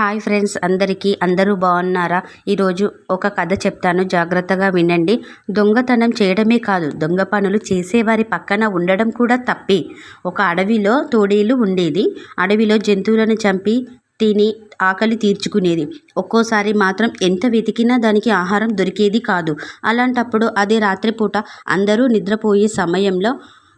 Hi friends అందరికీ అందరూ బాగున్నారా? ఈరోజు ఒక కథ చెప్తాను. జాగ్రత్తగా వినండి. దొంగతనం చేయడమే కాదు దొంగ పనులు చేసేవారి పక్కన ఉండడం కూడా తప్పే. ఒక అడవిలో తోడేలు ఉండేది. అడవిలో జంతువులను చంపి తిని ఆకలి తీర్చుకునేది. ఒక్కోసారి మాత్రం ఎంత వెతికినా దానికి ఆహారం దొరికేది కాదు. అలాంటప్పుడు అదే రాత్రిపూట అందరూ నిద్రపోయే సమయంలో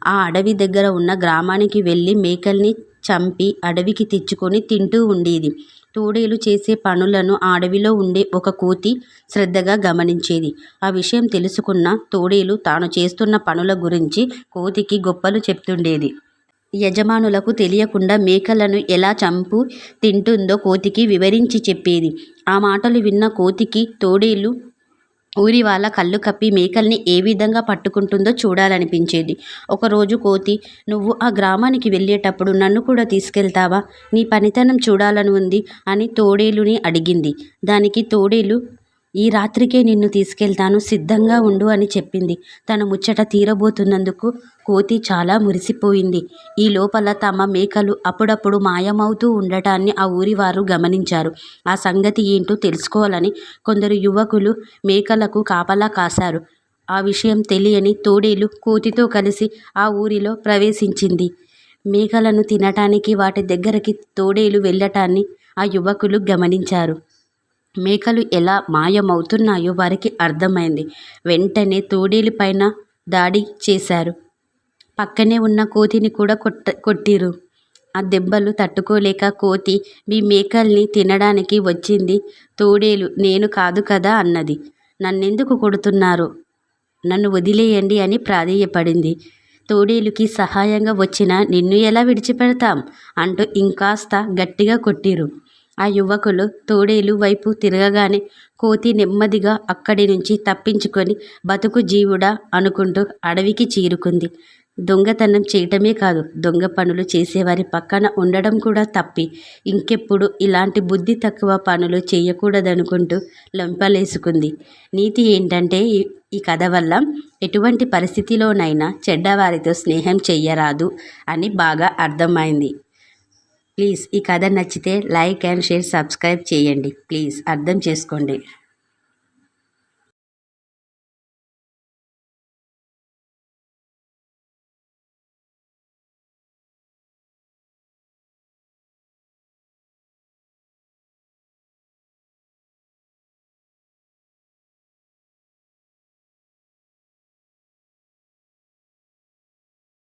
ఆ అడవి దగ్గర ఉన్న గ్రామానికి వెళ్ళి మేకల్ని చంపి అడవికి తెచ్చుకొని తింటూ ఉండేది. తోడేలు చేసే పనులను ఆ అడవిలో ఉండే ఒక కోతి శ్రద్ధగా గమనించేది. ఆ విషయం తెలుసుకున్న తోడేలు తాను చేస్తున్న పనుల గురించి కోతికి గొప్పలు చెప్తుండేది. యజమానులకు తెలియకుండా మేకలను ఎలా చంపు తింటుందో కోతికి వివరించి చెప్పేది. ఆ మాటలు విన్న కోతికి తోడేలు ఊరి వాళ్ళ కళ్ళు కప్పి మేకల్ని ఏ విధంగా పట్టుకుంటుందో చూడాలనిపించేది. ఒకరోజు కోతి నువ్వు ఆ గ్రామానికి వెళ్ళేటప్పుడు నన్ను కూడా తీసుకెళ్తావా? నీ పనితనం చూడాలని ఉంది అని తోడేలుని అడిగింది. దానికి తోడేలు ఈ రాత్రికే నిన్ను తీసుకెళ్తాను సిద్ధంగా ఉండు అని చెప్పింది. తన ముచ్చట తీరబోతున్నందుకు కోతి చాలా మురిసిపోయింది. ఈ లోపల తమ మేకలు అప్పుడప్పుడు మాయమవుతూ ఉండటాన్ని ఆ ఊరి వారు గమనించారు. ఆ సంగతి ఏంటో తెలుసుకోవాలని కొందరు యువకులు మేకలకు కాపలా కాశారు. ఆ విషయం తెలియని తోడేలు కోతితో కలిసి ఆ ఊరిలో ప్రవేశించింది. మేకలను తినటానికి వాటి దగ్గరికి తోడేలు వెళ్ళటాన్ని ఆ యువకులు గమనించారు. మేకలు ఎలా మాయమవుతున్నాయో వారికి అర్థమైంది. వెంటనే తోడేలు పైన దాడి చేశారు. పక్కనే ఉన్న కోతిని కూడా కొట్ట కొట్టిరు. ఆ దెబ్బలు తట్టుకోలేక కోతి మీ మేకల్ని తినడానికి వచ్చింది. తోడేలు నేను కాదు కదా అన్నది. నన్నెందుకు కొడుతున్నారు? నన్ను వదిలేయండి అని ప్రాధేయపడింది. తోడేలుకి సహాయంగా వచ్చిన నిన్ను ఎలా విడిచిపెడతాం? అంటూ ఇంకాస్త గట్టిగా కొట్టిరు. ఆ యువకులు తోడేలు వైపు తిరగగానే కోతి నెమ్మదిగా అక్కడి నుంచి తప్పించుకొని బతుకు జీవుడా అనుకుంటూ అడవికి చేరుకుంది. దొంగతనం చేయటమే కాదు దొంగ పనులు చేసేవారి పక్కన ఉండడం కూడా తప్పి. ఇంకెప్పుడు ఇలాంటి బుద్ధి తక్కువ పనులు చేయకూడదనుకుంటూ లొంపలేసుకుంది. నీతి ఏంటంటే ఈ కథ వల్ల ఎటువంటి పరిస్థితిలోనైనా చెడ్డవారితో స్నేహం చెయ్యరాదు అని బాగా అర్థమైంది. ప్లీజ్ ఈ కథ నచ్చితే లైక్ అండ్ షేర్ సబ్స్క్రైబ్ చేయండి. ప్లీజ్ అర్థం చేసుకోండి.